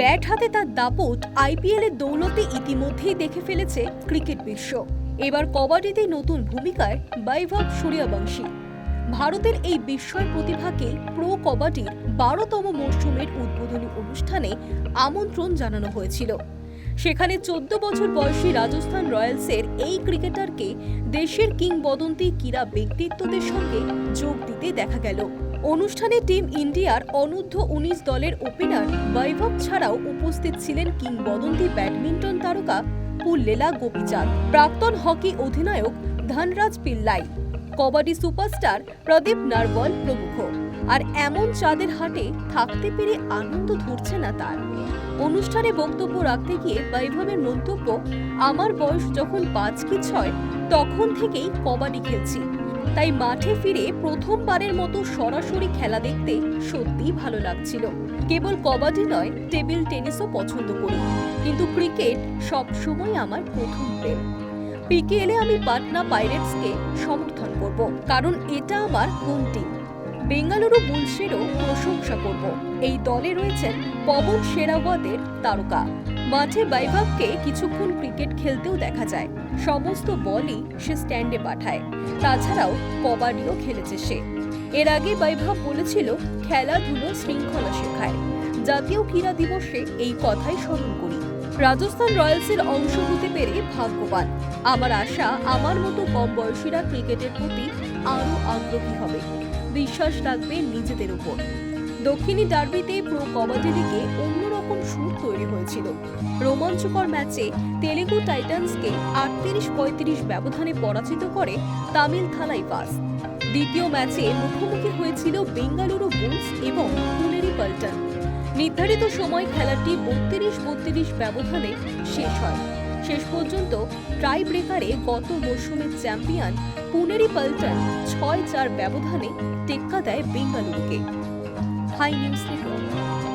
Bat হাতে তার দাপট আইপিএল এর দৌলতে ইতিমধ্যেই দেখে ফেলেছে ক্রিকেট বিশ্ব। এবার কবাডিতে নতুন ভূমিকায় বৈভব সূর্যবংশী। ভারতের এই বিস্ময় প্রতিভাকে প্রো কবাডির বারোতম মরশুমের উদ্বোধনী অনুষ্ঠানে আমন্ত্রণ জানানো হয়েছিল। সেখানে চোদ্দ বছর বয়সী রাজস্থান রয়্যালসের এই ক্রিকেটারকে দেশের কিংবদন্তি ক্রীড়া ব্যক্তিত্বদের সঙ্গে যোগ দিতে দেখা গেল। অনুষ্ঠানে টিম ইন্ডিয়ার অনূর্ধ্ব উনিশ দলের ওপেনার বৈভব ছাড়াও উপস্থিত ছিলেন কিংবদন্তি ব্যাডমিন্টন তারকা পুল্লেলা গোপীচাঁদ। প্রাক্তন হকি অধিনায়ক ধনরাজ পিল্লাই, কবাডি সুপারস্টার প্রদীপ নারওয়াল প্রমুখ। আর এমন চাঁদের হাটে থাকতে পেরে আনন্দ ধরছে না তার। অনুষ্ঠানে বক্তব্য রাখতে গিয়ে বৈভবের মন্তব্য, আমার বয়স যখন পাঁচ কি ছয়, তখন থেকেই কবাডি খেলছি। তাই মাঠে ফিরে প্রথমবারের মতো সরাসরি খেলা দেখতে সত্যিই ভালো লাগছিল। কেবল কবাডি নয়, টেবিল টেনিসও পছন্দ করি। কিন্তু ক্রিকেট সবসময় আমার প্রথম প্রেম। পিকেএলে আমি পাটনা পাইরেটসকে সমর্থন করব, কারণ এটা আমার হোম টিম বেঙ্গালুরু বুলসেরও প্রশংসা করব। এই দলে রয়েছেন পবন শেরাওয়াতের তারকা। মাঠে বৈভবকে কিছুক্ষণ ক্রিকেট খেলতেও দেখা যায়। সমস্ত বলই সে স্ট্যান্ডে পাঠায়। তাছাড়াও কবাডিও খেলেছে সে। এর আগে বৈভব বলেছিল, খেলাধুলো শৃঙ্খলা শেখায়। জাতীয় ক্রীড়া দিবসে এই কথাই স্মরণ করি। রাজস্থান রয়্যালসের অংশ হতে পেরে ভাগ্যবান। আমার আশা, আমার মতো কম বয়সীরা ক্রিকেটের প্রতি আরও আগ্রহী হবে। বিশ্বাস রাখবে নিজেদের উপর দক্ষিণী ডার্বিতে প্রো কবাডি লিগে অন্যরকম সুর তৈরি হয়েছিল। রোমাঞ্চকর ম্যাচে তেলেগু টাইটান্সকে আটত্রিশ পঁয়ত্রিশ ব্যবধানে পরাজিত করে তামিল থালাই পাস দ্বিতীয় ম্যাচে মুখোমুখি হয়েছিল বেঙ্গালুরু বুলস এবং পুনেরি পল্টন। নির্ধারিত সময় খেলাটি বত্রিশ বত্রিশ ব্যবধানে শেষ হয়। শেষ পর্যন্ত ট্রাই ব্রেকারে গত মরশুমের চ্যাম্পিয়ন পুনেরি পল্টন ছয় চার ব্যবধানে টেক্কা দেয় বেঙ্গালুরুকে। High News Network.